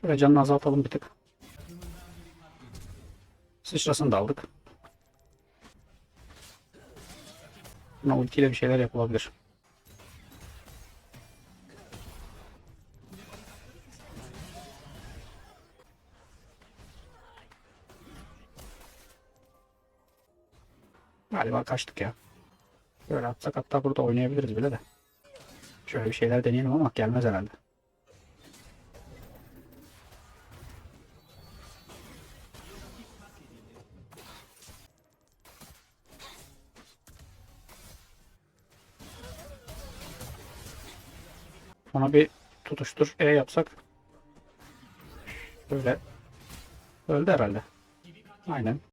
Şöyle canını azaltalım bir tık. Sıçrasını da aldık. Buna ultiyle bir şeyler yapılabilir. Galiba kaçtık ya. Böyle atsak hatta burada oynayabiliriz bile de. Şöyle bir şeyler deneyelim ama gelmez herhalde. Ona bir tutuştur E yapsak. Böyle. Öldü herhalde. Aynen.